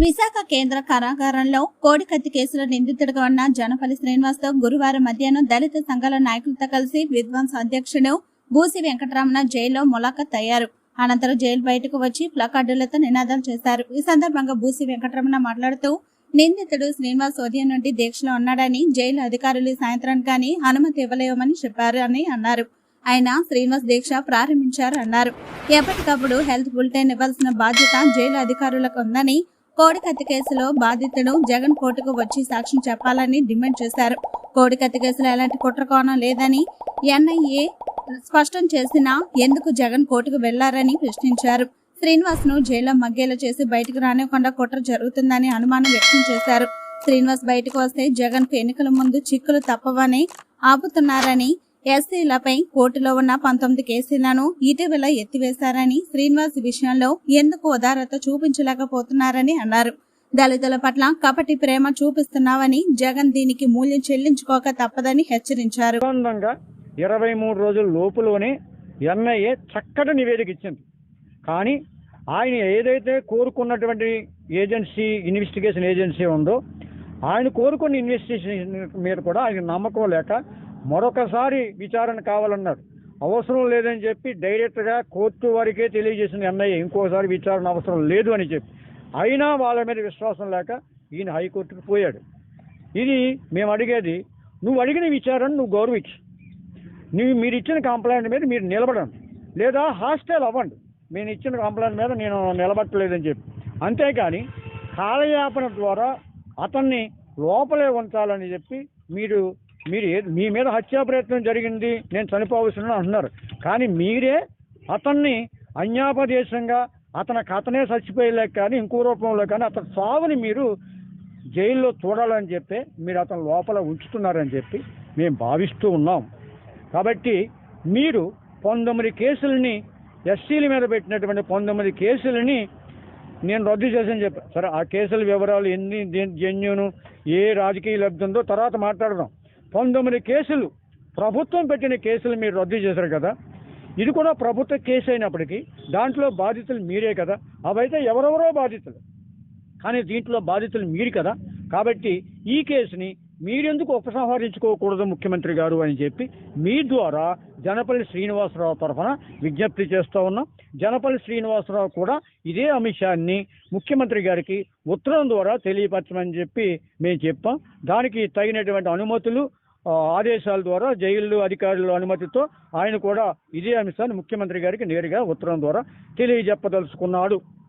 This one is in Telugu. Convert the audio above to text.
విశాఖ కేంద్ర కారాగారంలో కోడికత్తి కేసులో నిందితుడిగా ఉన్న జనపల్లి శ్రీనివాస్తో గురువారం మధ్యాహ్నం దళిత సంఘాల నాయకులతో కలిసి విద్వాంస అధ్యక్షుడు బూసి వెంకటరమణ జైల్లో ములాఖత్ అయ్యారు అనంతరం జైలు బయటకు వచ్చి ప్లకార్డులతో నినాదాలు చేశారు. ఈ సందర్భంగా బూసి వెంకటరమణ మాట్లాడుతూ నిందితుడు శ్రీనివాస్ ఉదయం నుండి దీక్షలో ఉన్నాడని జైలు అధికారులు సాయంత్రం కానీ అనుమతి ఇవ్వలేమని చెప్పారు అని అన్నారు. ఆయన శ్రీనివాస్ దీక్ష ప్రారంభించారు అన్నారు. ఎప్పటికప్పుడు హెల్త్ బులెటిన్ ఇవ్వాల్సిన బాధ్యత జైలు అధికారులకు ఉందని కోడికత్తి కేసులో బాధితుడు జగన్ కోర్టుకు వచ్చి సాక్ష్యం చెప్పాలని డిమాండ్ చేశారు. కోడికత్తి కేసులో ఎలాంటి కుట్రకోణం లేదని ఎన్ఐఏ స్పష్టం చేసినా ఎందుకు జగన్ కోర్టుకు వెళ్ళారని ప్రశ్నించారు. శ్రీనివాస్ను జైల్లో మగ్గేలా చేసి బయటకు రానివ్వకుండా కుట్ర జరుగుతుందని అనుమానం వ్యక్తం చేశారు. శ్రీనివాస్ బయటకు వస్తే జగన్కు ఎన్నికల ముందు చిక్కులు తప్పవని ఆపుతున్నారని ఎస్సీలపై కోర్టులో ఉన్న పంతొమ్మిది కేసులను ఇటీవల ఎత్తివేశారని శ్రీనివాస్ విషయంలో ఎందుకు ఉదారత చూపించలేకపోతున్నారని అన్నారు. దళితుల పట్ల కపటి ప్రేమ చూపిస్తున్నావని జగన్ దీనికి మూల్యం చెల్లించుకోక తప్పదని హెచ్చరించారు. ఇరవై మూడు రోజుల లోపులోనే ఎన్ఐఏ చక్కటి నివేదిక ఇచ్చింది. కానీ ఆయన ఏదైతే కోరుకున్నటువంటి ఏజెన్సీ ఇన్వెస్టిగేషన్ ఏజెన్సీ ఉందో ఆయన కోరుకున్న ఇన్వెస్టిగేషన్ మీద కూడా ఆయన నమ్మకం లేక మరొకసారి విచారణ కావాలన్నాడు. అవసరం లేదని చెప్పి డైరెక్ట్గా కోర్టు వారికే తెలియజేసిన ఎన్ఐఏ ఇంకోసారి విచారణ అవసరం లేదు అని చెప్పి. అయినా వాళ్ళ మీద విశ్వాసం లేక ఈయన హైకోర్టుకు పోయాడు. ఇది మేము అడిగేది నువ్వు అడిగిన విచారణ నువ్వు గౌరవించు. నువ్వు మీరు ఇచ్చిన కంప్లైంట్ మీద మీరు నిలబడండి. లేదా హాస్టల్ అవ్వండి. నేను ఇచ్చిన కంప్లైంట్ మీద నేను నిలబట్టలేదని చెప్పి. అంతేకాని కాలయాపన ద్వారా అతన్ని లోపలే ఉంచాలని చెప్పి మీరు మీరు మీ మీద హత్యా ప్రయత్నం జరిగింది నేను చనిపోవలసిన అంటున్నారు. కానీ మీరే అతన్ని అన్యాపదేశంగా అతని అతనే చచ్చిపోయలేక కానీ ఇంకో రూపంలో కానీ అతని సావుని మీరు జైల్లో చూడాలని చెప్పి మీరు అతను లోపల ఉంచుతున్నారని చెప్పి మేము భావిస్తూ ఉన్నాం. కాబట్టి మీరు పంతొమ్మిది కేసులని ఎస్సీల మీద పెట్టినటువంటి పంతొమ్మిది కేసులని నేను రద్దు చేశాను చెప్పాను సరే ఆ కేసుల వివరాలు ఎన్ని జెన్యును ఏ రాజకీయ లబ్ధి ఉందో తర్వాత మాట్లాడదాం. పంతొమ్మిది కేసులు ప్రభుత్వం పెట్టిన కేసులు మీరు రద్దు చేశారు కదా. ఇది కూడా ప్రభుత్వ కేసు అయినప్పటికీ దాంట్లో బాధితులు మీరే కదా. అవైతే ఎవరెవరో బాధితులు. కానీ దీంట్లో బాధితులు మీరు కదా. కాబట్టి ఈ కేసుని మీరెందుకు ఉపసంహరించుకోకూడదు ముఖ్యమంత్రి గారు అని చెప్పి మీ ద్వారా జనపల్లి శ్రీనివాసరావు తరఫున విజ్ఞప్తి చేస్తూ ఉన్నాం. జనపల్లి శ్రీనివాసరావు కూడా ఇదే అంశాన్ని ముఖ్యమంత్రి గారికి ఉత్తరం ద్వారా తెలియపరచమని చెప్పి మేము చెప్పాం. దానికి తగినటువంటి అనుమతులు ఆదేశాల ద్వారా జైలు అధికారుల అనుమతితో ఆయన కూడా ఇదే అంశాన్ని ముఖ్యమంత్రి గారికి నేరుగా ఉత్తరం ద్వారా తెలియజెప్పదలుచుకున్నాడు.